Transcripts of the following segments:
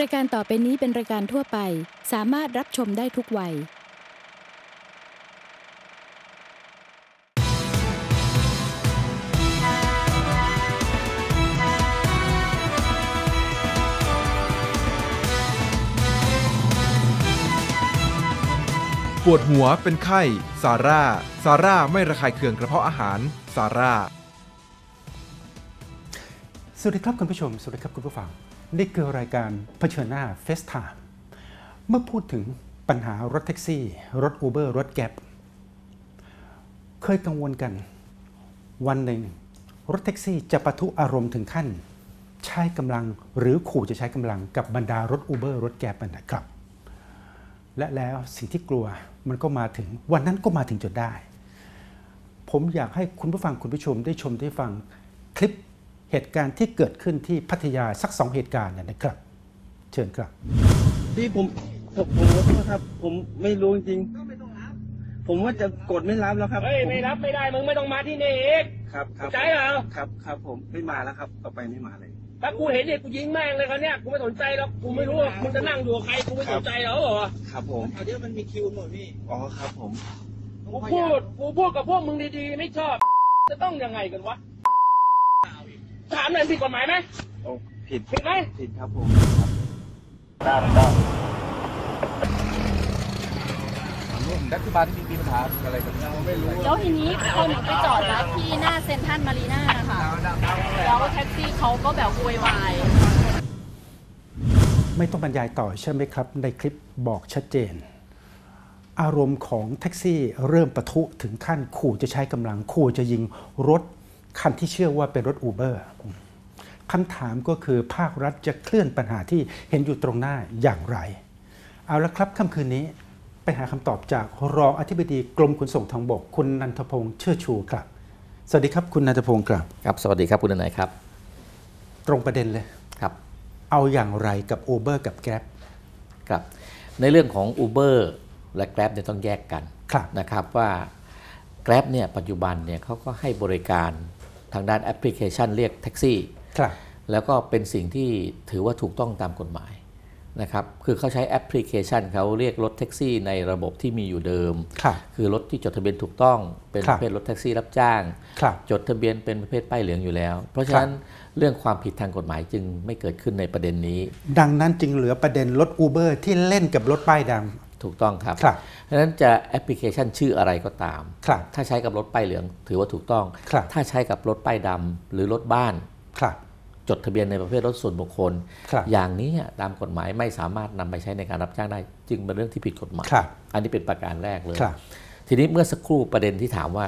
รายการต่อไปนี้เป็นรายการทั่วไป สามารถรับชมได้ทุกวัย ปวดหัวเป็นไข้ ซาร่า ซาร่าไม่ระคายเคืองกระเพาะอาหาร ซาร่า สวัสดีครับคุณผู้ชม สวัสดีครับคุณผู้ฟัง นี่คือรายการเผชิญหน้าเฟส i มเมื่อพูดถึงปัญหารถแท็กซี่ รถอูเบอร์รถแก๊ปเคยกังวลกัน วันหนึ่ง รถแท็กซี่จะปะทุอารมณ์ถึงขั้น ใช้กำลังหรือขู่จะใช้กำลังกับบรรดารถอูเบอร์รถแก๊ปนะครับ และแล้วสิ่งที่กลัวมันก็มาถึงวันนั้นก็มาถึงจนได้ ผมอยากให้คุณผู้ฟังคุณผู้ชมได้ชมได้ฟังคลิป เหตุการณ์ที่เกิดขึ้นที่พัทยาสักสองเหตุการณ์เนี่ยนะครับ เชิญครับพี่ผมผมผมขอโทษครับ ผมไม่รู้จริงๆผมว่าจะกดไม่รับแล้วครับเฮ้ย ไม่รับไม่ได้ มึงไม่ต้องมาที่นี่อีกครับครับใจเหรอครับครับผมไม่มาแล้วครับ ต่อไปไม่มาเลย ถ้ากูเห็นเนี่ยกูยิงแม่งเลยเขาวเนี่ยกูไม่สนใจหรอกกูไม่รู้ว่ามึงจะนั่งอยู่กับใครกูไม่สนใจหรอกเหรอครับผมเดี๋ยวมันมีคิวหมดพี่อ๋อครับผมกูพูดกูพูดกับพวกมึงดีๆ ไม่ชอบ จะต้องยังไงกันวะ ถามหน่อยผิดกฎหมายไหมโอ้ผิดผิดไหมผิดครับผมแล้วทีนี้พอหนูไปจอดรับที่หน้าเซ็นทรัลมารีนาค่ะแล้วแท็กซี่เขาก็แบบโวยวายไม่ต้องบรรยายต่อใช่ไหมครับ ในคลิปบอกชัดเจน อารมณ์ของแท็กซี่เริ่มปะทุถึงขั้นขู่จะใช้กำลังขู่จะยิงรถ คันที่เชื่อว่าเป็นรถอูเบอร์คำถามก็คือภาครัฐจะเคลื่อนปัญหาที่เห็นอยู่ตรงหน้าอย่างไร เอาละครับค่ำคืนนี้ไปหาคำตอบจากรองอธิบดีกรมขนส่งทางบก คุณนันทพงษ์เชื่อชูครับ สวัสดีครับคุณนันทพงษ์ครับครับ สวัสดีครับคุณนายครับ ตรงประเด็นเลยครับ เอาอย่างไรกับ Uber กับ Grab ครับในเรื่องของ Uber และ Grab เนี่ยต้องแยกกันครับนะครับว่า Grab เนี่ยปัจจุบันเนี่ยเขาก็ให้บริการ ทางด้านแอปพลิเคชันเรียกแท็กซี่ครับแล้วก็เป็นสิ่งที่ถือว่าถูกต้องตามกฎหมายนะครับคือเขาใช้แอปพลิเคชันเขาเรียกรถแท็กซี่ในระบบที่มีอยู่เดิมครับคือรถที่จดทะเบียนถูกต้องเป็นครัปบระเภทรถแท็กซี่รับจ้างครับจดทะเบียนเป็นประเภทป้ายเหลืองอยู่แล้ว เพราะฉะนั้นเรื่องความผิดทางกฎหมายจึงไม่เกิดขึ้นในประเด็นนี้ ดังนั้นจึงเหลือประเด็นรถ Uber ที่เล่นกับรถป้ายด ถูกต้องครับครับเพราะฉะนั้นจะแอปพลิเคชันชื่ออะไรก็ตาม ครับ ถ้าใช้กับรถป้ายเหลืองถือว่าถูกต้อง ครับ ถ้าใช้กับรถป้ายดำหรือรถบ้านำครับ จดทะเบียนในประเภทรถส่วนบุคคล ครับ อย่างนี้ตามกฎหมายไม่สามารถนำไปใช้ในการรับจ้างได้ จึงเป็นเรื่องที่ผิดกฎหมาย ครับ อันนี้เป็นประการแรกเลย ครับ ทีนี้เมื่อสักครู่ประเด็นที่ถามว่า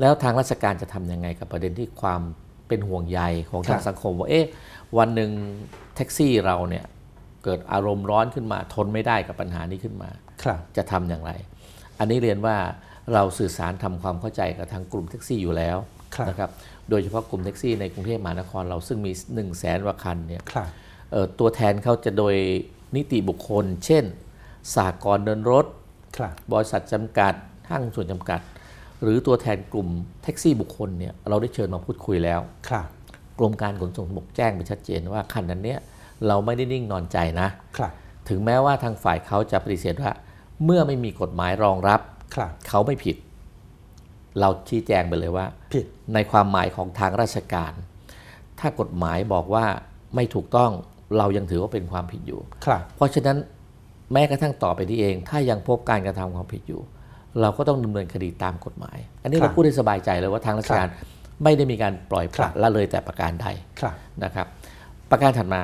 แล้วทางราชการจะทำยังไงกับประเด็นที่ความเป็นห่วงใยของทางสังคมว่าเอ๊ะวันหนึ่งแท็กซี่เราเนี่ย เกิดอารมณ์ร้อนขึ้นมา ทนไม่ได้กับปัญหานี้ขึ้นมาครับจะทำอย่างไร อันนี้เรียนว่าเราสื่อสารทำความเข้าใจกับทางกลุ่มแท็กซี่อยู่แล้วครับนะครับโดยเฉพาะกลุ่มแท็กซี่ในกรุงเทพมหานครเราซึ่งมี1นึ่งแสนกว่าคันเนี่ยครับเอ่อตัวแทนเขาจะโดยนิติบุคคล เช่น สากลเดินรถครับบริษัทจำกัดห้างส่วนจำกัด หรือตัวแทนกลุ่มแท็กซี่บุคคลเนี่ยเราได้เชิญมาพูดคุยแล้วครับกรมการขนส่งทางบกแจ้งไปชัดเจนว่าคันนั้นเนี้ย เราไม่ได้นิ่งนอนใจนะครับถึงแม้ว่าทางฝ่ายเขาจะปฏิเสธว่า เมื่อไม่มีกฎหมายรองรับครับเขาไม่ผิด เราชี้แจงไปเลยว่า ผิดในความหมายของทางราชการ ถ้ากฎหมายบอกว่าไม่ถูกต้องเรายังถือว่าเป็นความผิดอยู่ครับเพราะฉะนั้นแม้กระทั่งต่อไปนี้เอง ถ้ายังพบการกระทำความผิดอยู่ เราก็ต้องดำเนินคดีตามกฎหมาย อันนี้ครับเราพูดได้สบายใจเลยว่าทางราชการไม่ได้มีการปล่อยปครัละบละเลยแต่ประการใดครับนะครับ ประการถัดมา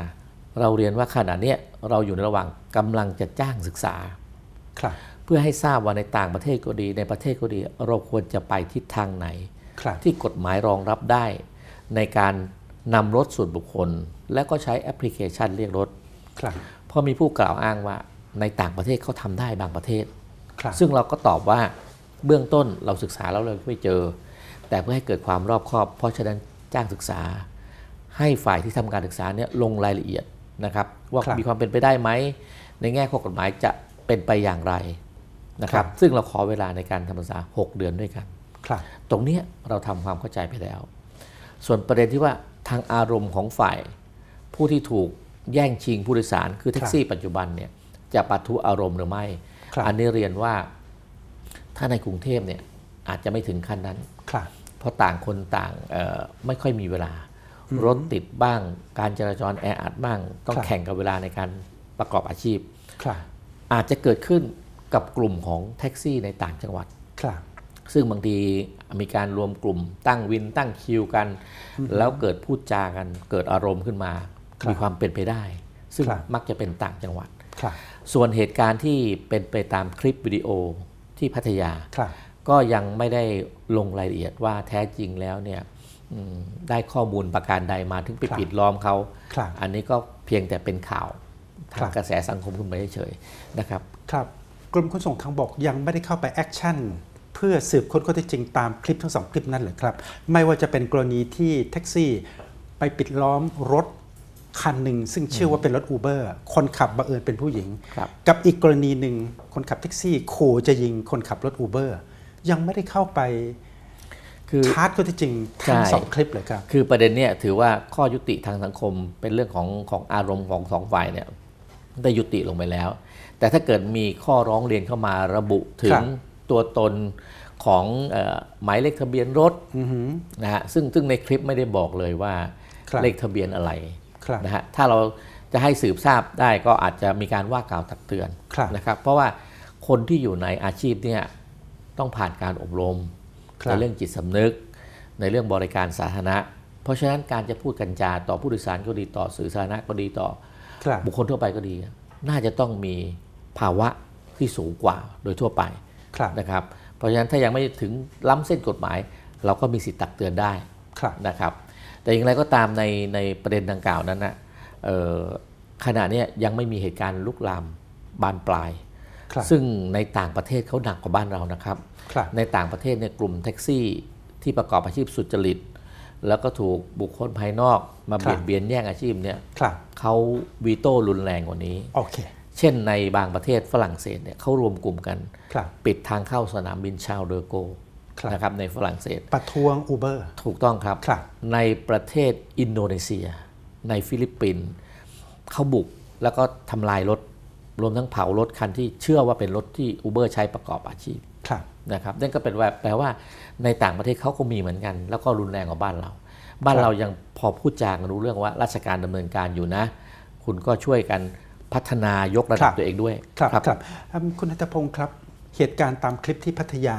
เราเรียนว่าขณะเนี้ยเราอยู่ในระหว่างกำลังจะจ้างศึกษาครับเพื่อให้ทราบว่าในต่างประเทศก็ดี ในประเทศก็ดี เราควรจะไปทิศทางไหนครับที่กฎหมายรองรับได้ ในการนำรถส่วนบุคคล และก็ใช้แอปพลิเคชันเรียกรถครับเพราะมีผู้กล่าวอ้างว่าในต่างประเทศเขาทำได้บางประเทศครับซึ่งเราก็ตอบว่าเบื้องต้นเราศึกษาแล้วเราไม่เจอ แต่เพื่อให้เกิดความรอบคอบ เพราะฉะนั้นจ้างศึกษา ให้ฝ่ายที่ทำการศึกษาเนี่ยลงรายละเอียด นะครับว่าครับมีความเป็นไปได้ไหมในแง่ข้อกฎหมายจะเป็นไปอย่างไรนะครับครับซึ่งเราขอเวลาในการทำศึกษา 6 เดือนด้วยกันครับตรงเนี้ยเราทำความเข้าใจไปแล้ว ส่วนประเด็นที่ว่าทางอารมณ์ของฝ่าย ผู้ที่ถูกแย่งชิงผู้โดยสารคือแท็กซี่ปัจจุบันเนี่ยจะปะทุอารมณ์หรือไม่ครับอันนี้เรียนว่าถ้าในกรุงเทพเนี่ยอาจจะไม่ถึงขั้นนั้นครับเพราะต่างคนต่างเอ่อไม่ค่อยมีเวลา รถติดบ้าง การจราจรแออัดบ้าง ต้องครับแข่งกับเวลาในการประกอบอาชีพครับอาจจะเกิดขึ้นกับกลุ่มของแท็กซี่ในต่างจังหวัดครับซึ่งบางทีมีการรวมกลุ่มตั้งวินตั้งคิวกัน แล้วเกิดพูดจากัน เกิดอารมณ์ขึ้นมาครับมีความเป็นไปได้ ซึ่งครับมักจะเป็นต่างจังหวัดครับส่วนเหตุการณ์ที่เป็นไปตามคลิปวิดีโอที่พัทยาครับก็ยังไม่ได้ลงรายละเอียดว่าแท้จริงแล้วเนี่ยอืม ได้ข้อมูลประการใดมาถึงไปครับปิดล้อมเขาครับอันนี้ก็เพียงแต่เป็นข่าวทาครังบกระแสสังคมขึ้นไปเฉยๆนะครับ ครับกรมขนส่งทางบกยังไม่ได้เข้าไปแอคชั่นเพื่อสืบค้นข้อเท็จจริงตามคลิปทั้งสองคลิปนั้นเหรือครับ ไม่ว่าจะเป็นกรณีที่แท็กซี่ไปปิดล้อมรถคันหนึ่งซึ่งเชื่อว่าเป็นรถอูเบอร์คนขับบังเอิญเป็นผู้หญิงครับกับอีกกรณีหนึ่งคนขับแท็กซี่ขู่จะยิงคนขับรถอูเบอร์ยังไม่ได้เข้าไป คือชาร์จข้อเท็จจริงทั้งใช่สองคลิปเลยครับ คือประเด็นเนี่ยถือว่าข้อยุติทางสังคมเป็นเรื่องของของอารมณ์ของสองฝ่ายเนี่ยได้ยุติลงไปแล้ว แต่ถ้าเกิดมีข้อร้องเรียนเข้ามาระบุถึครังบตัวตนของเอ่อหมายเลขทะเบียนรถอือหือนะฮะซึ่งซึ่งในคลิปไม่ได้บอกเลยว่าครับเลขทะเบียนอะไรครับนะฮะถ้าเราจะให้สืบทราบได้ก็อาจจะมีการว่ากล่าวตักเตือนครับนะครับ เพราะว่าคนที่อยู่ในอาชีพเนี่ยต้องผ่านการอบรมครับ ในเรื่องจิตสำนึก ในเรื่องบริการสาธารณะ เพราะฉะนั้นการจะพูดกันจาต่อผู้โดยสารก็ดีต่อสื่อสาธารณะก็ดีต่อครับบุคคลทั่วไปก็ดี น่าจะต้องมีภาวะที่สูงกว่าโดยทั่วไปครับนะครับ เพราะฉะนั้นถ้ายังไม่ถึงล้ำเส้นกฎหมาย เราก็มีสิทธิ์ตักเตือนได้ครับนะครับ แต่อย่างไรก็ตามในในประเด็นดังกล่าวนั้นนะเอ่อขณะเนี้ยยังไม่มีเหตุการณ์ลุกลามบานปลายครับ ซึ่งในต่างประเทศเขาหนักกว่าบ้านเรานะครับครับในต่างประเทศเนี่ยกลุ่มแท็กซี่ที่ประกอบอาชีพสุจริต แล้วก็ถูกบุคคลภายนอกมาครับเบียดเบียนแย่งอาชีพเนี่ยครับเขาวีโต้รุนแรงกว่านี้โอเคเช่นในบางประเทศฝรั่งเศสเนี่ยเขารวมกลุ่มกันครับปิดทางเข้าสนามบินชาวเดอโกครับนะครับในฝรั่งเศส ประท้วงอูเบอร์ถูกต้องครับครับในประเทศอินโดนีเซีย ในฟิลิปปินส์เขาบุกแล้วก็ทำลายรถ รวมทั้งเผารถคันที่เชื่อว่าเป็นรถที่อูเบอร์ใช้ประกอบอาชีพครับนะครับนั่นก็เป็นว่าแปลว่าในต่างประเทศเขาก็มีเหมือนกัน แล้วก็รุนแรงกว่าบ้านเรา บ้านครับเรายังพอพูดจากันรู้เรื่องว่าราชการดำเนินการอยู่นะ คุณก็ช่วยกันพัฒนายกระดับตัวเองด้วย ครับครับอืมคุณนัทพงศ์ครับ เหตุการณ์ตามคลิปที่พัทยา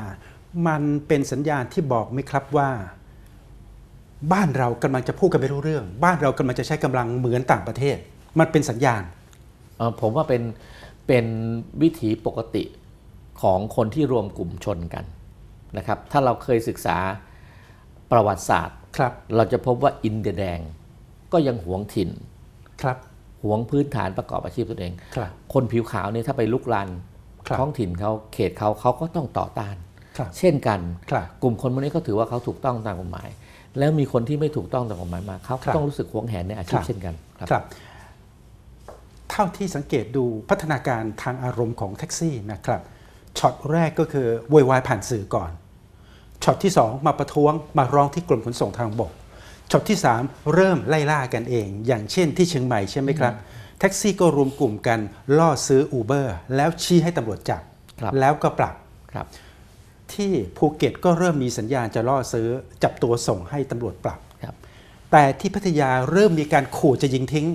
มันเป็นสัญญาณที่บอกไหมครับว่า บ้านเรากำลังจะพูดกันไม่รู้เรื่อง บ้านเรากำลังจะใช้กำลังเหมือนต่างประเทศ มันเป็นสัญญาณเอ่อ ผมว่าเป็นเป็นวิถีปกติของคนที่รวมกลุ่มชนกันนะครับถ้าเราเคยศึกษาประวัติศาสตร์ครับเราจะพบว่าอินเดียแดงก็ยังหวงถิ่นครับหวงพื้นฐานประกอบอาชีพตัวเองครับคนผิวขาวเนี่ยถ้าไปลุกลานครับท้องถิ่นเขาเขตเขาเขาก็ต้องต่อต้านครับเช่นกันครับกลุ่มคนพวกนี้ก็ถือว่าเขาถูกต้องตามกฎหมาย แล้วมีคนที่ไม่ถูกต้องตามกฎหมายมาเขาครัก็บต้องรู้สึกหวงแหนในอาชีคพรับเช่นกันครับครับเท่าที่สังเกตดูพัฒนาการทางอารมณ์ของแท็กซี่นะครับช็อตแรกก็คือโวยวายผ่านสื่อก่อนช็อตที่ 2 มาประท้วงมาร้องที่กรมขนส่งทางบกช็อตที่ 3 เริ่มไล่ล่ากันเอง อย่างเช่นที่เชียงใหม่ใช่ไหมครับ แท็กซี่ก็รวมกลุ่มกันล่อซื้ออูเบอร์แล้วชี้ให้ตำรวจจับครับแล้วก็ปรับครับที่ภูเก็ตก็เริ่มมีสัญญาณจะล่อซื้อจับตัวส่งให้ตำรวจปรับครับแต่ที่พัทยาเริ่มมีการขู่จะยิงทิ้ง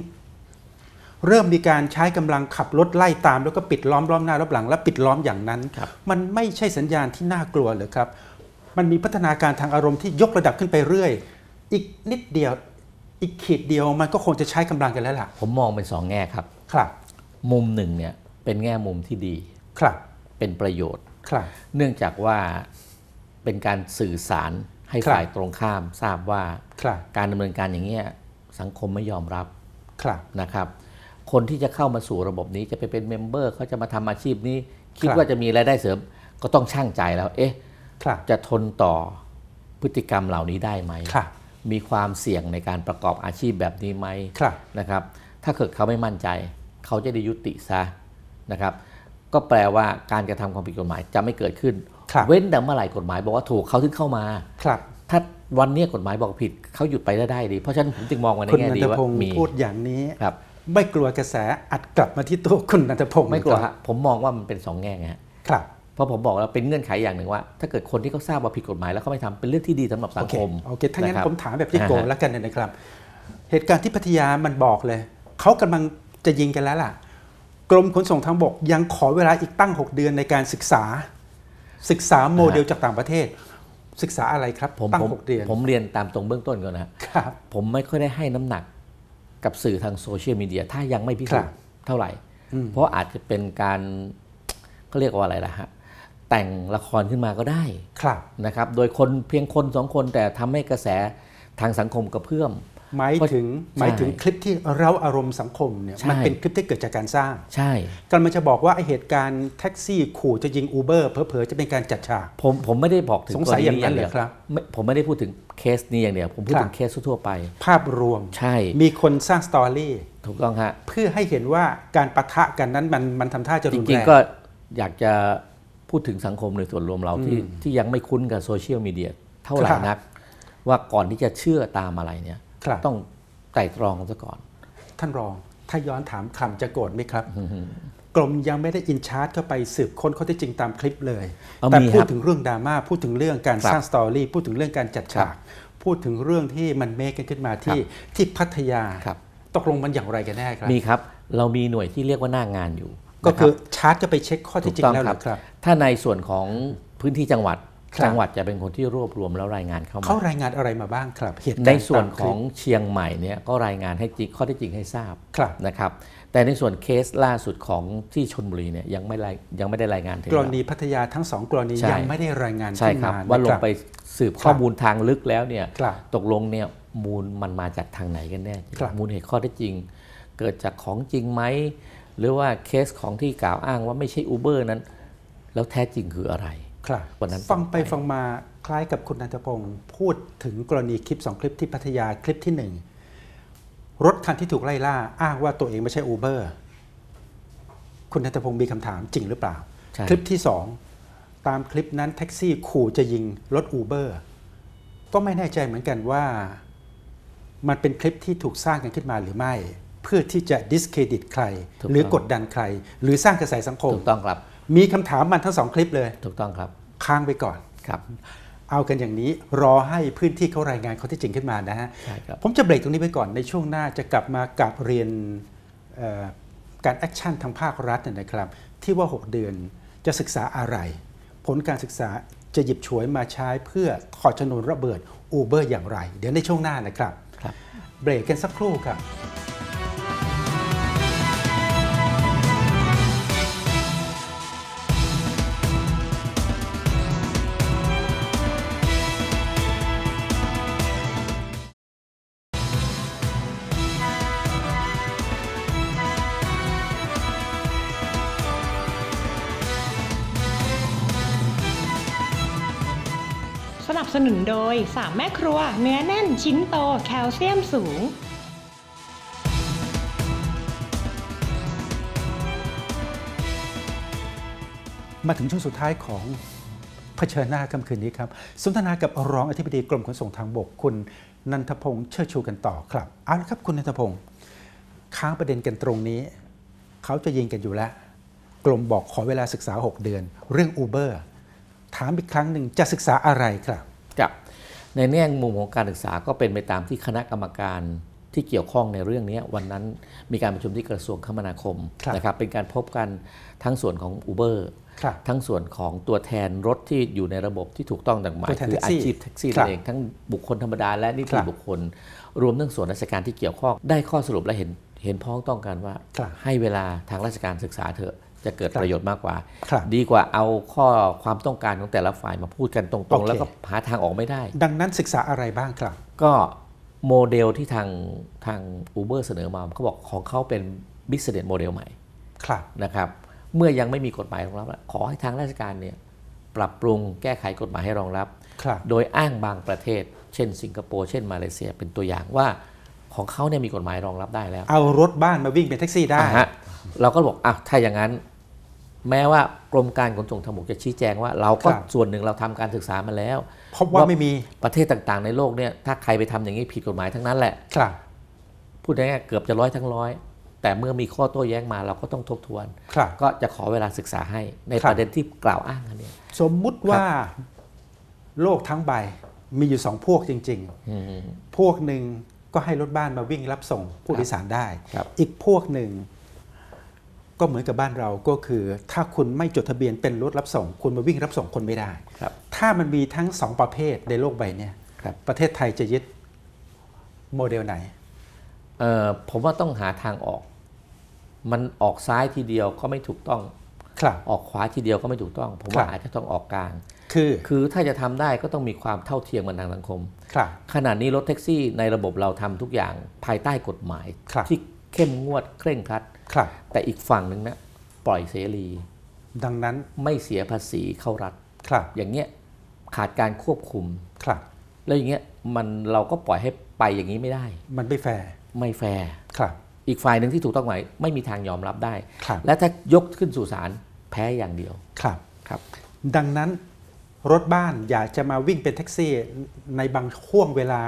เริ่มมีการใช้กำลังขับรถไล่ตาม แล้วก็ปิดล้อมล้อมหน้ารอบหลัง และปิดล้อมอย่างนั้นครับมันไม่ใช่สัญญาณที่น่ากลัวเหรือครับ มันมีพัฒนาการทางอารมณ์ที่ยกระดับขึ้นไปเรื่อย อีกนิดเดียวอีกขีดเดียวมันก็คงจะใช้กำลังกันแล้วล่ะ ผมมองเป็นสองแง่ครับครับ มุมหนึ่งเนี่ยเป็นแง่มุมที่ดีครับเป็นประโยชน์ครับเนื่องจากว่าเป็นการสื่อสารให้ครับฝ่ายตรงข้ามทราบว่าครับการดำเนินการอย่างเงี้ยสังคมไม่ยอมรับครับนะครับ คนที่จะเข้ามาสู่ระบบนี้จะไปเป็นเมมเบอร์เขาจะมาทำอาชีพนี้ คิดครับว่าจะมีรายได้เสริม ก็ต้องช่างใจแล้ว เอ๊ะครับจะทนต่อพฤติกรรมเหล่านี้ได้ไหมครับมีความเสี่ยงในการประกอบอาชีพแบบนี้ไหมครับนะครับ ถ้าเกิดเขาไม่มั่นใจ เขาจะได้ยุติซะนะครับ ก็แปลว่าการกระทำความผิดกฎหมายจะไม่เกิดขึ้นครับเว้นแต่เมื่อไหร่กฎหมายบอกว่าถูกเขาถึงเข้ามาครับ ถ้าวันเนี้ยกฎหมายบอกผิดเขาหยุดไปได้ได้ดี เพราะฉะนั้นผมจึงมองว่าในคุณแง่นันดีทว่าพงศ์มีพูดอย่างนี้ครับ ไม่กลัวกระแสอัดกลับมาที่ตัวคุณนันทพงศ์ไม่กลัวคฮะรับผมมองว่ามันเป็นสองแง่ไงฮะครับ เพราะผมบอกแล้วเป็นเงื่อนไขอย่างหนึ่งว่า ถ้าเกิดคนที่เขาทราบว่าผิดกฎหมายแล้วเขาไม่ทำเป็นเรื่องที่ดีสำหรับสัโองเคคมโอเคถ้างั้นนะครับผมถามแบบพี่โกอ่าฮะแล้วกันนะครับ เหตุการณ์ที่พัทยามันบอกเลยเขากำลังจะยิงกันแล้วล่ะ กรมขนส่งทางบกยังขอเวลาอีกตั้ง 6 เดือนในการศึกษา ศึกษาโมเดลจากต่างประเทศศึกษาอะไรครับผมตั้งผม6เดือนผมเรียนตามตรงเบื้องต้นก่อนนะฮะครับ ผมไม่ค่อยได้ให้น้ำหนัก กับสื่อทางโซเชียลมีเดียถ้ายังไม่พิคสูรัจบน์เท่าไหร่อืมเพราะอาจจะเป็นการเขาเรียกว่าอะไรล่ะฮะแต่งละครขึ้นมาก็ได้ครับนะครับ โดยคนเพียงคนสองคนแต่ทำให้กระแสทางสังคมกระเพื่อม หมายถึงใช่หมายถึงคลิปที่เราอารมณ์สังคมเนี่ยใช่มันเป็นคลิปที่เกิดจากการสร้าง ใช่กำลังจะบอกว่าไอเหตุการณ์แท็กซี่ขู่จะยิงอูเบอร์เผลอๆจะเป็นการจัดฉากผมผมไม่ได้บอกถึงสงสัยกรณีอย่างนั้นเดีวเหรอครับไม่ผมไม่ได้พูดถึงเคสนี้อย่างเดียว ผมพูดครับถึงเคสทั่วๆไป ภาพรวมใช่ มีคนสร้างสตอรี่ถูกต้องฮะเพื่อให้เห็นว่าการปะทะกันนั้นมันมันทำท่าจะจรุนริแรงงๆก็อยากจะพูดถึงสังคมในส่วนรวมเราที่อืมที่ยังไม่คุ้นกับโซเชียลมีเดียเท่าไหร่ครับนัก ว่าก่อนที่จะเชื่อตามอะไรเนี่ยครับ ต้องไตร่ตรองซะก่อน ท่านรองถ้าย้อนถามคำจะโกรธไหมครับกรมยังไม่ได้อินชาร์จเข้าไปสืบค้นข้อเท็จจริงตามคลิปเลยเอาแต่มีพูดครับถึงเรื่องดราม่าพูดถึงเรื่องการครับสร้างสตอรี่พูดถึงเรื่องการจัดฉาก พูดถึงเรื่องที่มันเมคกันขึ้นมาที่ที่พัทยาครับตกลงมันอย่างไรกันแน่ครับ มีครับ เรามีหน่วยที่เรียกว่าหน้างานอยู่ ก็นะรับคือชาร์จก็ไปเช็คข้อเท็จจริงถูกต้องแล้วเหรอครับ ถ้าในส่วนของพื้นที่จังหวัดครับ จังหวัดจะเป็นคนที่รวบรวมแล้วรายงานเข้ามาเขารายงานอะไรมาบ้างครับเหตุการณ์ในส่วนตามคขลิอปงเชียงใหม่เนี่ยก็รายงานให้จริงข้อเท็จจริงให้ทราบครับนะครับ แต่ในส่วนเคสล่าสุดของที่ชนบุรีเนี่ยยังไม่รายยังไม่ได้รายงานถึงกรณีพัทยาทั้งสองกรณีใช่ยังไม่ได้รายงานใช่ขึ้นครับมาว่าลนะงครับไปสืบข้อมูลทางลึกแล้วเนี่ยครับตกลงเนี่ยมูลมันมาจากทางไหนกันแน่ครับมูลเหตุข้อเท็จจริง เกิดจากของจริงไหมหรือว่าเคสของที่กล่าวอ้างว่าไม่ใช่อูเบอร์นั้น แล้วแท้จริงคืออะไร ครับวันนั้นฟังไปต่อไปฟังมาคล้ายกับคุณนันทพงศ์พูดถึงกรณีคลิปสองคลิปที่พัทยาคลิปที่หนึ่งรถคันที่ถูกไล่ล่าอ้างว่าตัวเองไม่ใช่อูเบอร์คุณนันทพงศ์มีคำถามจริงหรือเปล่าใช่คลิปที่สองตามคลิปนั้นแท็กซี่ขู่จะยิงรถอูเบอร์ก็ไม่แน่ใจเหมือนกันว่า มันเป็นคลิปที่ถูกสร้างกันขึ้นมาหรือไม่ เพื่อที่จะ discredit ใครถูกต้องหรือกดดันใคร หรือสร้างกระแสสังคมถูกต้องครับ มีคำถามมันทั้งสองคลิปเลย ถูกต้องครับ ค้างไปก่อนครับ เอากันอย่างนี้รอให้พื้นที่เขารายงานเขาที่จริงขึ้นมานะฮะใช่ครับผมจะเบรกตรงนี้ไปก่อนในช่วงหน้าจะกลับมากับเรียนเอ่อการแอคชั่นทางภาครัฐเนยนะครับ ที่ว่า 6 เดือนจะศึกษาอะไร ผลการศึกษาจะหยิบฉวยมาใช้เพื่อขอชนวนระเบิดอูเบอร์อย่างไร เดี๋ยวในช่วงหน้านะครับครับเบรกกันสักครู่ครับ สนับสนุนโดย3แม่ครัว เนื้อแน่นชิ้นโตแคลเซียมสูง มาถึงช่วงสุดท้ายของเผชิญหน้าค่ำคืนนี้ครับ สนทนากับรองอธิบดีกรมขนส่งทางบกคุณนันทพงษ์เชิดชูกันต่อครับเอาละครับคุณนันทพงษ์ค้างประเด็นกันตรงนี้ เขาจะยิงกันอยู่แล้ว กรมบอกขอเวลาศึกษา 6 เดือน เรื่อง Uber ถามอีกครั้งหนึ่งจะศึกษาอะไรครับ ครับในแง่มุมของการศึกษาก็เป็นไปตามที่คณะกรรมการที่เกี่ยวข้องในเรื่องนี้วันนั้นมีการประชุมที่กระทรวงคมนาคมครับนะครับเป็นการพบกันทั้งส่วนของ Uber ครับทั้งส่วนของตัวแทนรถที่อยู่ในระบบที่ถูกต้องตามกฎหมายตัวแทนคือแท็กซี่อาชีพแท็กซี่ครันั่บนเองทั้งบุคคลธรรมดาและนิครัติบบุคคล รวมทั้งส่วนราชการที่เกี่ยวข้องได้ข้อสรุปและเห็นเห็นพ้องต้องกันว่าครับให้เวลาทางราชการศึกษาเถอะ จะเกิดครับประโยชน์มากกว่าครับดีกว่าเอาข้อความต้องการของแต่ละฝ่ายมาพูดกันตรโองเคๆแล้วก็หาทางออกไม่ได้ ดังนั้นศึกษาอะไรบ้างครับ ก็โมเดลที่ทางทาง Uber เสนอมาเขาบอกของเขาเป็น business model ใหม่ครับนะครับ เมื่อยังไม่มีกฎหมายรองรับ ขอให้ทางราชการเนี่ยปรับปรุงแก้ไขกฎหมายให้รองรับครับโดยอ้างบางประเทศ เช่น สิงคโปร์เช่นมาเลเซียเป็นตัวอย่างว่าของเขาเนี่ยมีกฎหมายรองรับได้แล้ว เอารถบ้านมาวิ่งเป็นแท็กซี่ได้อะฮะเราก็บอกอะถ้าอย่างนั้น แม้ว่ากรมการขนส่งทางบกจะชี้แจงว่า เราก็ครับ ส่วนหนึ่งเราทำการศึกษามาแล้ว พบว่าไม่มีประเทศต่างๆ ในโลกเนี่ยถ้าใครไปทำอย่างนี้ผิดกฎหมายทั้งนั้นแหละ ครับ พูดง่ายๆเกือบจะร้อยทั้งร้อย แต่เมื่อมีข้อโต้แย้งมาเราก็ต้องทบทวน ครับ ก็จะขอเวลาศึกษาให้ในครับ ประเด็นที่กล่าวอ้างกันเนี่ยสมมุติว่าโลกทั้งใบมีอยู่สองพวกจริง อืม ๆ พวกหนึ่งก็ให้รถบ้านมาวิ่งรับส่งผู้โดยสารได้ ครับ อีกพวกหนึ่ง ก็เหมือนกับบ้านเราก็คือ ถ้าคุณไม่จดทะเบียนเป็นรถรับส่ง คุณมาวิ่งรับส่งคนไม่ได้ครับถ้ามันมีทั้งสองประเภทในโลกใบเนี้ยครับประเทศไทยจะยึดโมเดลไหนเอ่อผมว่าต้องหาทางออก มันออกซ้ายทีเดียวก็ไม่ถูกต้องครับออกขวาทีเดียวก็ไม่ถูกต้อง ผมครัว่าบอาจจะต้องออกกลาง คือ คือถ้าจะทำได้ก็ต้องมีความเท่าเทียมกันทางสังคมครับขณะนี้รถแท็กซี่ในระบบเราทำทุกอย่างภายใต้กฎหมายครับที่ เข้มงวดเคร่งครัด ครับ แต่อีกฝั่งหนึ่งนะปล่อยเสรี ดังนั้นไม่เสียภาษีเข้ารัฐ ครับอย่างเงี้ยขาดการควบคุม ครับ แล้วอย่างเงี้ยมันเราก็ปล่อยให้ไปอย่างนี้ไม่ได้ มันไม่แฟร์ไม่แฟร์ครับ อีกฝ่ายหนึ่งที่ถูกต้องหมายไม่มีทางยอมรับได้ ครับ และถ้ายกขึ้นสู่ศาลแพ้อย่างเดียวครับ ครับ ดังนั้นรถบ้านอยากจะมาวิ่งเป็นแท็กซี่ในบางช่วงเวลา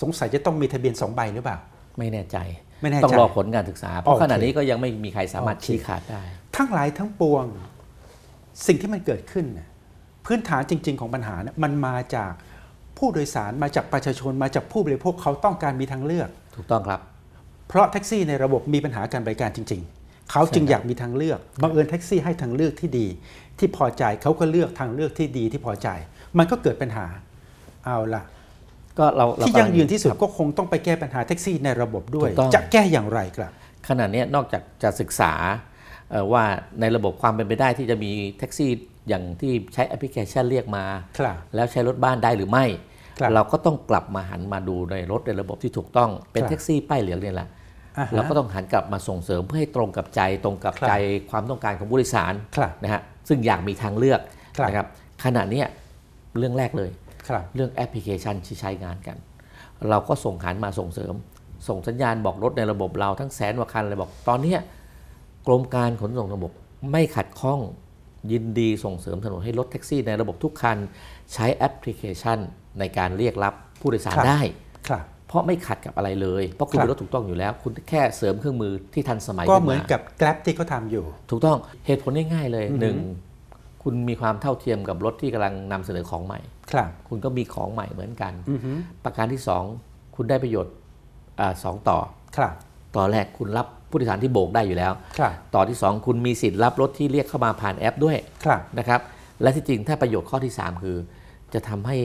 สงสัยจะต้องมีทะเบียนสองใบหรือเปล่า ไม่แน่ใจ ไม่แน่ใจต้องรอผลการศึกษา เพราะโอเคขณะนี้ก็ยังไม่มีใครสามารถโอเคชี้ขาดได้ ทั้งหลายทั้งปวงสิ่งที่มันเกิดขึ้นน่ะพื้นฐานจริง ๆ ของปัญหาเนี่ยมันมาจากผู้โดยสารมาจากประชาชนมาจากผู้บริโภคเขาต้องการมีทางเลือก ถูกต้องครับ เพราะแท็กซี่ในระบบมีปัญหาการบริการจริง ๆ เขาจึงใช่ครับอยากมีทางเลือกบังเอิญแท็กซี่ให้ทางเลือกที่ดี ที่พอใจเขาก็เลือกทางเลือกที่ดีที่พอใจ มันก็เกิดปัญหาเอาละ ก็เราเราที่ยั่งยืนที่สุดครับก็คงต้องไปแก้ปัญหาแท็กซี่ในระบบด้วยถูกต้องจะแก้อย่างไรครับขณะเนี้ยนอกจากจะศึกษาเอ่อว่าในระบบความเป็นไปได้ที่จะมีแท็กซี่อย่างที่ใช้แอปพลิเคชันเรียกมาครับแล้วใช้รถบ้านได้หรือไม่ครับเราก็ต้องกลับมาหันมาดูในรถในระบบที่ถูกต้องเป็นครับแท็กซี่ป้ายเหลืองเนี่ยแหละอ่าฮะเราก็ต้องหันกลับมาส่งเสริมเพื่อให้ตรงกับใจตรงกับครับใจความต้องการของผู้โดยสารครับนะฮะซึ่งอยากมีทางเลือกครับนะครับขณะเนี้ยเรื่องแรกเลยค รับเรื่องแอปพลิเคชันที่ใช้งานกัน เราก็ส่งหันมาส่งเสริม ส่งสัญญาณบอกรถในระบบเราทั้งแสนกว่าคันเลยบอก ตอนเนี้ยกรมการขนส่งระบบไม่ขัดข้องยินดีส่งเสริมถนนให้รถแท็กซี่ในระบบทุกคัน ใช้แอปพลิเคชันในการเรียกรับผู้โดยสารครับได้ครับเพราะไม่ขัดกับอะไรเลย เพราะคุณครับมีรถถูกต้องอยู่แล้ว คุณแค่เสริมเครื่องมือที่ทันสมัยก็ขึ้เหมือนกับ Grab ที่เขาทำอยู่ ถูกต้องเหตุผลง่ายๆเลยอือฮึหนึ่ง คุณมีความเท่าเทียมกับรถที่กำลังนำเสนอของใหม่ ครับ คุณก็มีของใหม่เหมือนกันอือฮึประการที่ 2 คุณได้ประโยชน์อาสองต่อ ครับ ต่อแรกคุณรับผู้โดยสารที่โบกได้อยู่แล้ว ครับ ต่อที่ 2 คุณมีสิทธิ์รับรถที่เรียกเข้ามาผ่านแอปด้วย ครับ นะครับ และที่จริงถ้าประโยชน์ข้อที่ 3 คือ จะทำให้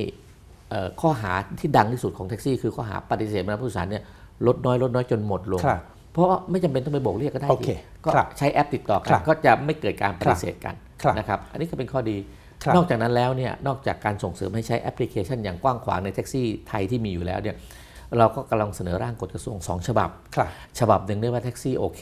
เอ่อข้อหาที่ดังที่สุดของแท็กซี่ คือข้อหาปฏิเสธไม่รับผู้โดยสารเนี่ยลดน้อยลดน้อยจนหมดลงครับเพราะไม่จำเป็นต้องไปโบกเรียกก็ได้โอเคก็ครับใช้แอปติดต่อกัครันบก็จะไม่เกิดการปฏิเสธกันครับ นะครับอันนี้ก็เป็นข้อดีครับนอกจากนั้นแล้วเนี่ยนอกจากการส่งเสริมให้ใช้แอปพลิเคชันอย่างกว้างขวางในแท็กซี่ไทยที่มีอยู่แล้วเนี่ยเราก็กำลังเสนอร่างกฎกระทรวงสองฉบับครับฉบับหนึ่งเรียกว่าแท็กซี่โอเค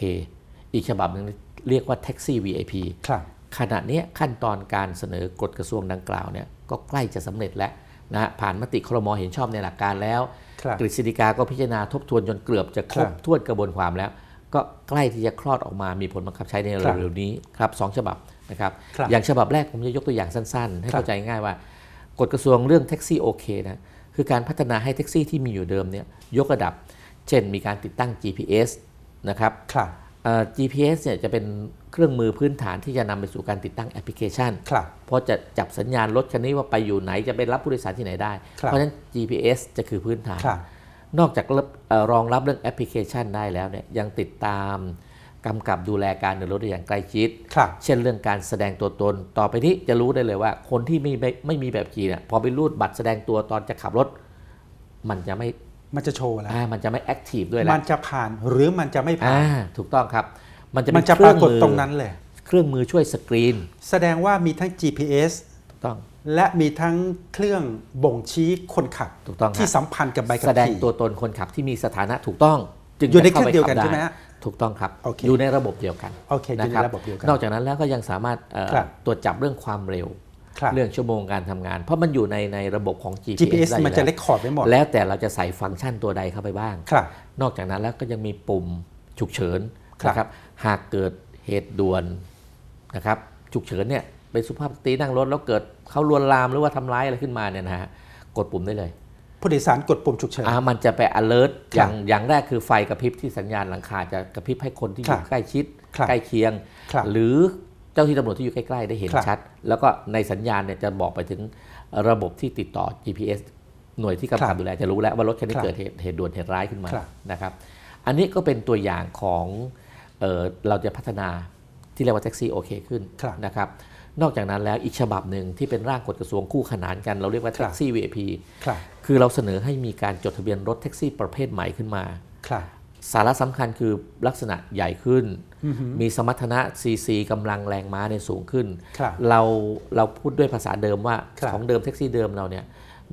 อีกฉบับหนึ่งเรียกว่าแท็กซี่ VIP ครับขณะเนี้ยขั้นตอนการเสนอกฎกระทรวงดังกล่าวเนี่ยก็ใกล้จะสำเร็จแล้วนะฮะผ่านมติครมเห็นชอบในหลักการแล้วครับกฤษฎีกาก็พิจารณาทบทวนจนเกือบจะครบครับถ้วนกระบวนความแล้ว ก็ใกล้ที่จะคลอดออกมามีผลบังคับใช้ในครับเร็วๆนี้ครับสองฉบับ นะครับครับอย่างฉบับแรกผมจะยกตัวอย่างสั้นๆ ให้ครับเข้าใจง่ายว่ากฎกระทรวงเรื่องแท็กซี่โอเคนะคือการพัฒนาให้แท็กซี่ที่มีอยู่เดิมเนี่ยยกระดับ เช่นมีการติดตั้ง GPS นะครับครับเอ่อ GPS เนี่ยจะเป็นเครื่องมือพื้นฐานที่จะนำไปสู่การติดตั้งแอปพลิเคชันครับเพราะจะจับสัญญาณรถคันนี้ว่าไปอยู่ไหนจะไปรับผู้โดยสารที่ไหนได้ครับเพราะฉะนั้น GPS จะคือพื้นฐานครับนอกจากรับเอ่อรองรับเรื่องแอปพลิเคชันได้แล้วเนี่ยยังติดตาม กำกับดูแลการเดินรถได้อย่างใกล้ชิดครับเช่นเรื่องการแสดงตัวตน ต่อไปนี้จะรู้ได้เลยว่า คนที่ไม่ไม่ไม่มีแบบขี่เนี่ยพอไปรูดบัตรแสดงตัวตอนจะขับรถ มันจะไม่มันจะโชว์แล้วอ่ามันจะไม่แอคทีฟด้วยแหมัละนจะผ่านหรือมันจะไม่ผ่าอ่านถูกต้องครับ มันจะมันเป็นจะเคปรื่ราองกฏมือตรงนั้นเลย เครื่องมือช่วยสกรีน แสดงว่ามีทั้ง GPS ถูกต้อง และมีทั้งเครื่องบ่งชี้คนขับถูกต้องที่ฮะสัมพันธ์กับใบขับแสดงขี่ตัวตนคนขับที่มีสถานะถูกต้อง จึงอยู่ในจะข้าปเครื่องเดียวกันขับใช่ไหมฮะถูกต้องครับโอเคอยู่ในระบบเดียวกันโอเคอยู่ในนะครับระบบเดียวกันนอกจากนั้นแล้วก็ยังสามารถเอ่อครับตรวจจับเรื่องความเร็วครับเรื่องชั่วโมงการทำงาน เพราะมันอยู่ในในระบบของ GPS, GPS ได้อยู่มันจะแล้วเลคคอร์ดไว้หมดแล้วแต่เราจะใส่ฟังก์ชันตัวใดเข้าไปบ้างครับนอกจากนั้นแล้วก็ยังมีปุ่มฉุกเฉินครับนะครับหากเกิดเหตุด่วนนะครับฉุกเฉินเนี่ยเป็นสุภาพสตรีนั่งรถแล้วเกิดเขาลวนลามหรือว่าทำร้ายอะไรขึ้นมาเนี่ยนะฮะกดปุ่มได้เลย ผู้โดยสารกดปุ่มฉุกเฉิน อ่ามันจะไป alert ครับอย่างอย่างแรกคือไฟกระพริบที่สัญญาณหลังคาจะกระพริบให้คนที่อครัยู่บใกล้ชิด ครับใกล้เคียง ครับหรือเจ้าที่ตำรวจที่อยู่ใกล้ๆได้เห็นครับชัด แล้วก็ในสัญญาณเนี่ยจะบอกไปถึงระบบที่ติดต่อ GPS หน่วยที่กำครักับบดูแลจะรู้แล้วว่ารถคันนี้ครับเกิดเหตุเหตุด่วนเหตุร้ายขึ้นมาครับนะครับ อันนี้ก็เป็นตัวอย่างของเออเราจะพัฒนาที่เรียกว่าแท็กซี่โอเคขึ้นครับ นะครับ นอกจากนั้นแล้วอีกฉบับหนึ่งที่เป็นร่างกฎกระทรวงคู่ขนานกัน เราเรียกว่าครัแท็บกซี่ VIP ครับคือเราเสนอให้มีการจดทะเบียนรถแท็กซี่ประเภทใหม่ขึ้นมาครับสาระสำคัญคือลักษณะใหญ่ขึ้นอือฮึมีสมรรถนะซีซีกำลังแรงม้าเนี่ยสูงขึ้นครับเราเราพูดด้วยภาษาเดิมว่าครับของเดิมแท็กซี่เดิมเราเนี่ย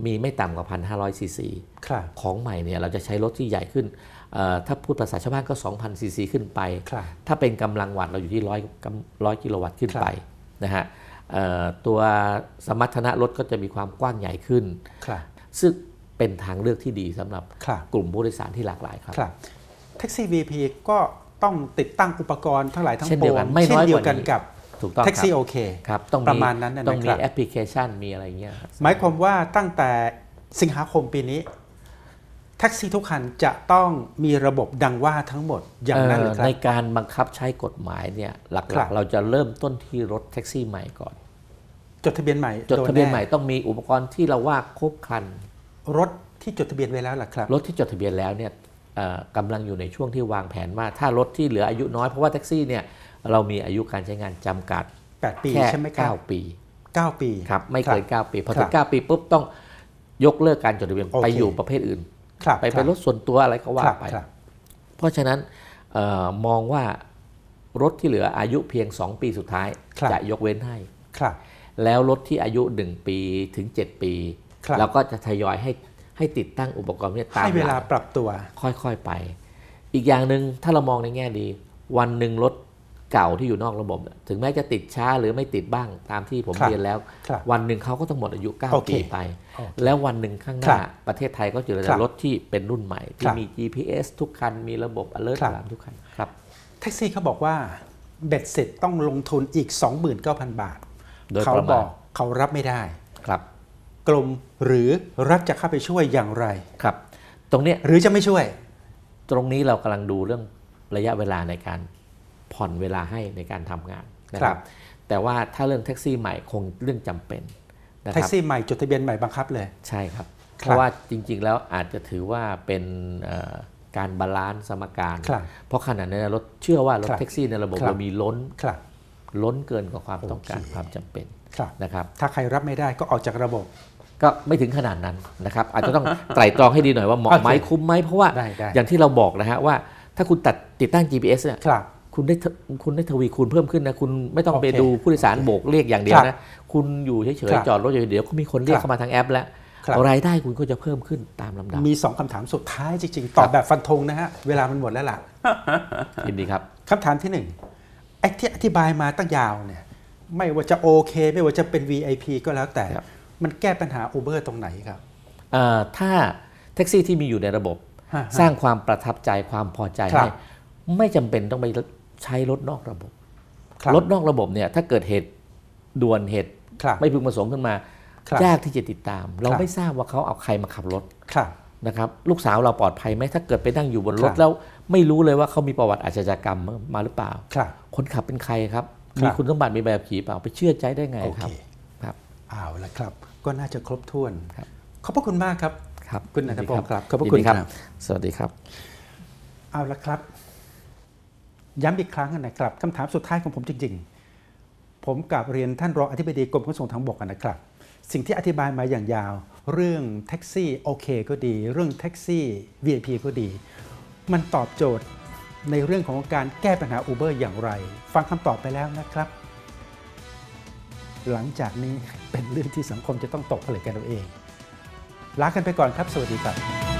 มีไม่ต่ำกว่า 1,500 ซีซีครับของใหม่เนี่ยเราจะใช้รถที่ใหญ่ขึ้นเอ่อถ้าพูดภาษาชาวบ้านก็ 2,000 ซีซีขึ้นไปครับถ้าเป็นกำลังวัตต์เราอยู่ที่ร้อยร้อยกิโลวัตต์ขึ้นครับไป นะฮะเอ่อตัวสมรรถนะรถก็จะมีความกว้างใหญ่ขึ้นครับซึ่งเป็นทางเลือกที่ดีสำหรับครับกลุ่มผู้โดยสารที่หลากหลายครับครับแท็กซี่ VP ก็ต้องติดตั้งอุปกรณ์ทั้งหลายทั้งเช่นปเดียววกังนไม่น้อยเดีกยวว่ากันนี้กับถูกต้องแท็กซี่คโอรับเคครับต้องประมาณนั้นน่ะต้องมีนะครับแอปพลิเคชันมีอะไรเงี้ยครับหมายความว่าตั้งแต่สิงหาคมปีนี้ แท็กซี่ทุกคันจะต้องมีระบบดังว่าทั้งหมดอย่างนั้นเหรือครัในบการบังคับใช้กฎหมายเนี่ยหครัลับกๆ เราจะเริ่มต้นที่รถแท็กซี่ใหม่ก่อน จดทะเบียนใหม่จดทะเบียนโแใหม่ต้องมีอุปกรณ์ที่เราว่าครบครัน รถที่จดทะเบียนไว้แล้วล่ะครับ รถที่จดทะเบียนแล้วเนี่ยเอ่อกำลังอยู่ในช่วงที่วางแผนว่า ถ้ารถที่เหลืออายุน้อยเพราะว่าแท็กซี่เนี่ยเรามีอายุการใช้งานจำกัด 8 ปีแค่ใช่ไหมครับ9ปี 9 ปีครับไม่เกินครับ9ปีพอครัถึบง9ปีปุ๊บต้องยกเลิกการจดทะเบียนโอเคไปอยู่ประเภทอื่นครับ ไปเป็นรถส่วนตัวอะไรก็ว่าครับไปครับเพราะฉะนั้นเออมองว่ารถที่เหลืออายุเพียง 2 ปีสุดท้ายครับจะยกเว้นให้ครับแล้วรถที่อายุ 1 ปีถึง 7 ปีครับเราก็จะทยอยให้ให้ติดตั้งอุปกรณ์เนี่ยตามให้เวลาหงปรับตัว ค่อยๆไป อีกอย่างหนึ่งถ้าเรามองในแง่ดี วันหนึ่งรถ เก่าที่อยู่นอกระบบ ถึงแม้จะติดช้าหรือไม่ติดบ้างตามที่ผมครับเรียนแล้วครับวันหนึ่งเขาก็ต้องหมดอายุโอเค9ปีไปโอเคแล้ววันหนึ่งข้างหครัน้าบประเทศไทยก็จะเหลืครัอบรถที่เป็นรุ่นใหม่คที่รับมี GPS ทุกคันมีระบบ alert ครับตามทุกคันครับแท็กซี่เขาบอกว่าเบ็ดเสร็จต้องลงทุนอีก 29,000 บาทโดยเขาประบมาอณกเขารับไม่ได้ครับกรมหรือรัฐจะเข้าไปช่วยอย่างไรครับ ตรงเนี้ยหรือจะไม่ช่วย ตรงนี้เรากำลังดูเรื่องระยะเวลาในการ ผ่อนเวลาให้ในการทำงานนะคครัรับบแต่ว่าถ้าเรื่องแท็กซี่ใหม่คงเรื่องจำเป็นนะคแท็กรับซี่ใหม่จดทะเบียนใหม่บังคับเลย ใช่ครับครับเพราะว่าจริงๆแล้วอาจจะถือว่าเป็นเอ่อการบาลานซ์สมการครับเพราะขณะนั้นรถเชื่อว่ารถครับแท็กซี่ในระบบครับเรามีล้นครับล้นเกินกว่าความต้องการโอเคความจำเป็นครับนะครับ ถ้าใครรับไม่ได้ก็ออกจากระบบ ก็ไม่ถึงขนาดนั้นนะครับ อาจจะต้องไตร่ตรองให้ดีหน่อยว่าเหมาะไหมโอเคคุ้มไหมเพราะว่าได้ได้อย่างที่เราบอกนะฮะว่า ถ้าคุณตัดติดตั้ง GPS เนี่ย ครับคุณได้ทคุณได้ทวีคูณเพิ่มขึ้นนะ คุณไม่ต้องไปโอเคดูผู้โดยสารโบกเรียกอย่างเดียวครันะบคุณอยู่เฉยครับๆจอดรถอยู่เดี๋ยวก็มีคนเรียคกรับเข้ามาทางแอปแล้วครับรายได้คุณก็จะเพิ่มขึ้นตามลำดับ มี 2คำถามสุดท้ายจริงๆ ตอบแบบฟันธงนะฮะ เวลามันหมดแล้วล่ะยินดีครับคำถามที่หนึ่งไอ้ที่อธิบายมาตั้งยาวเนี่ย ไม่ว่าจะโอเค ไม่ว่าจะเป็น VIP ก็แล้วแต่ครับมันแก้ปัญหา Uber ตรงไหนครับเอ่อถ้าแท็กซี่ที่มีอยู่ในระบบฮะสร้างความประทับใจความพอใจครับให้ไม่จำเป็นต้องไป ใช้รถนอกระบบครับรถนอกระบบเนี่ยถ้าเกิดเหตุด่วนเหตุครับไม่พึงประสงค์ขึ้นมาครับยากที่จะติดตาม เราครับไม่ทราบว่าเขาเอาใครมาขับรถครับนะครับ ลูกสาวเราปลอดภัยไหมถ้าเกิดไปนั่งอยู่บนรถครับแล้วไม่รู้เลยว่าเขามีประวัติอาชญากรรมมาหรือเปล่าครับคนขับเป็นใครครับครับ มีคุณสมบัติมีใบขับขี่เปล่าไปเชื่อใจได้ไงโอคเครับครับเอาละครับ ก็น่าจะครบถ้วนครับขอบพระคุณมากครับครับคุณนันทพงศ์ยิดีครับขอบพระยินคุณดีครับ สวัสดีครับ เอาละครับ ย้ำอีกครั้งนะครับคำถามสุดท้ายของผมจริง ๆ ผมกลับเรียนท่านรองอธิบดีกรมขนส่งทางบกนะครับ สิ่งที่อธิบายมาอย่างยาว เรื่องแท็กซี่โอเคก็ดี เรื่องแท็กซี่ VIP ก็ดี มันตอบโจทย์ในเรื่องของการแก้ปัญหา Uber อย่างไร ฟังคำตอบไปแล้วนะครับ หลังจากนี้เป็นเรื่องที่สังคมจะต้องตกผลึกกันเอาเองลากันไปก่อนครับ สวัสดีครับ